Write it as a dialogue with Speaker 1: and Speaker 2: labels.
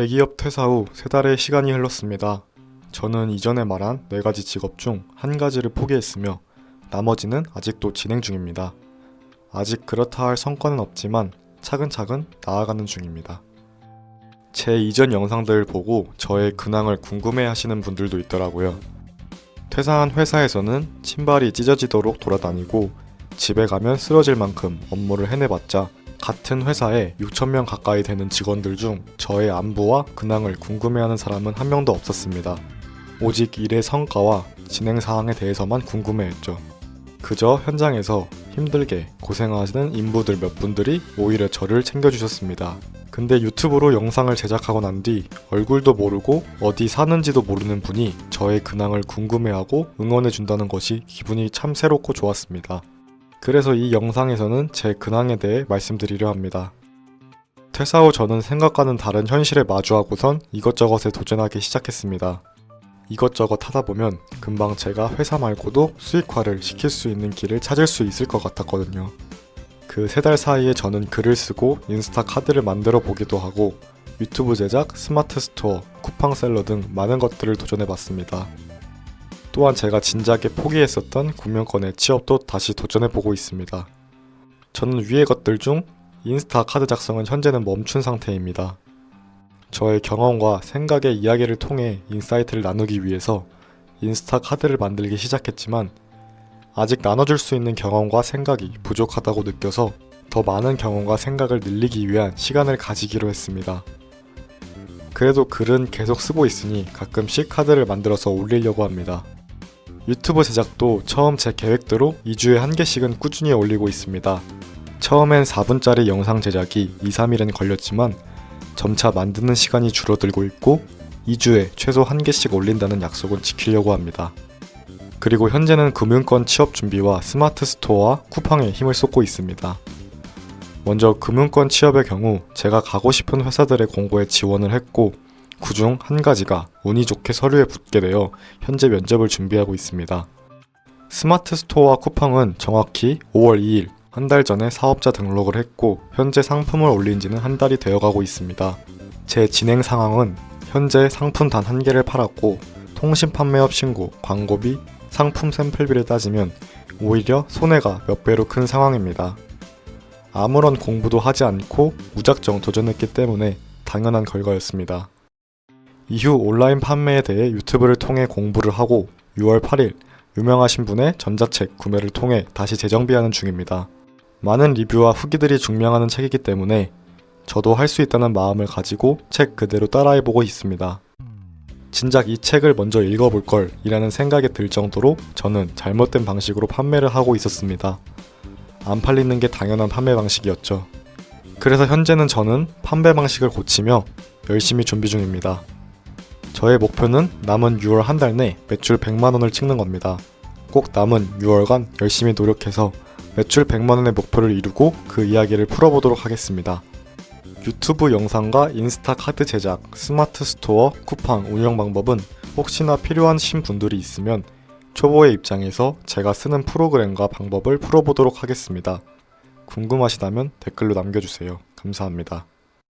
Speaker 1: 대기업 퇴사 후 세 달의 시간이 흘렀습니다. 저는 이전에 말한 네 가지 직업 중 한 가지를 포기했으며 나머지는 아직도 진행 중입니다. 아직 그렇다 할 성과는 없지만 차근차근 나아가는 중입니다. 제 이전 영상들을 보고 저의 근황을 궁금해 하시는 분들도 있더라고요. 퇴사한 회사에서는 신발이 찢어지도록 돌아다니고 집에 가면 쓰러질 만큼 업무를 해내봤자 같은 회사에 6천명 가까이 되는 직원들 중 저의 안부와 근황을 궁금해하는 사람은 한 명도 없었습니다. 오직 일의 성과와 진행 사항에 대해서만 궁금해했죠. 그저 현장에서 힘들게 고생하시는 인부들 몇 분들이 오히려 저를 챙겨주셨습니다. 근데 유튜브로 영상을 제작하고 난 뒤 얼굴도 모르고 어디 사는지도 모르는 분이 저의 근황을 궁금해하고 응원해준다는 것이 기분이 참 새롭고 좋았습니다. 그래서 이 영상에서는 제 근황에 대해 말씀드리려 합니다. 퇴사 후 저는 생각과는 다른 현실에 마주하고선 이것저것에 도전하기 시작했습니다. 이것저것 하다 보면 금방 제가 회사 말고도 수익화를 시킬 수 있는 길을 찾을 수 있을 것 같았거든요. 그 세 달 사이에 저는 글을 쓰고 인스타 카드를 만들어 보기도 하고 유튜브 제작, 스마트 스토어, 쿠팡 셀러 등 많은 것들을 도전해 봤습니다. 또한 제가 진작에 포기했었던 구명권의 취업도 다시 도전해 보고 있습니다. 저는 위의 것들 중 인스타 카드 작성은 현재는 멈춘 상태입니다. 저의 경험과 생각의 이야기를 통해 인사이트를 나누기 위해서 인스타 카드를 만들기 시작했지만 아직 나눠줄 수 있는 경험과 생각이 부족하다고 느껴서 더 많은 경험과 생각을 늘리기 위한 시간을 가지기로 했습니다. 그래도 글은 계속 쓰고 있으니 가끔씩 카드를 만들어서 올리려고 합니다. 유튜브 제작도 처음 제 계획대로 2주에 한 개씩은 꾸준히 올리고 있습니다. 처음엔 4분짜리 영상 제작이 2, 3일은 걸렸지만 점차 만드는 시간이 줄어들고 있고 2주에 최소 한 개씩 올린다는 약속은 지키려고 합니다. 그리고 현재는 금융권 취업 준비와 스마트 스토어와 쿠팡에 힘을 쏟고 있습니다. 먼저 금융권 취업의 경우 제가 가고 싶은 회사들의 공고에 지원을 했고 그중 한 가지가 운이 좋게 서류에 붙게 되어 현재 면접을 준비하고 있습니다. 스마트 스토어와 쿠팡은 정확히 5월 2일 한 달 전에 사업자 등록을 했고 현재 상품을 올린 지는 한 달이 되어가고 있습니다. 제 진행 상황은 현재 상품 단 한 개를 팔았고 통신 판매업 신고, 광고비, 상품 샘플비를 따지면 오히려 손해가 몇 배로 큰 상황입니다. 아무런 공부도 하지 않고 무작정 도전했기 때문에 당연한 결과였습니다. 이후 온라인 판매에 대해 유튜브를 통해 공부를 하고 6월 8일 유명하신 분의 전자책 구매를 통해 다시 재정비하는 중입니다. 많은 리뷰와 후기들이 중명하는 책이기 때문에 저도 할 수 있다는 마음을 가지고 책 그대로 따라해보고 있습니다. 진작 이 책을 먼저 읽어볼 걸 이라는 생각이 들 정도로 저는 잘못된 방식으로 판매를 하고 있었습니다. 안 팔리는 게 당연한 판매 방식이었죠. 그래서 현재는 저는 판매 방식을 고치며 열심히 준비 중입니다. 저의 목표는 남은 6월 한 달 내 매출 100만 원을 찍는 겁니다. 꼭 남은 6월간 열심히 노력해서 매출 100만 원의 목표를 이루고 그 이야기를 풀어보도록 하겠습니다. 유튜브 영상과 인스타 카드 제작, 스마트 스토어, 쿠팡 운영 방법은 혹시나 필요하신 분들이 있으면 초보의 입장에서 제가 쓰는 프로그램과 방법을 풀어보도록 하겠습니다. 궁금하시다면 댓글로 남겨주세요. 감사합니다.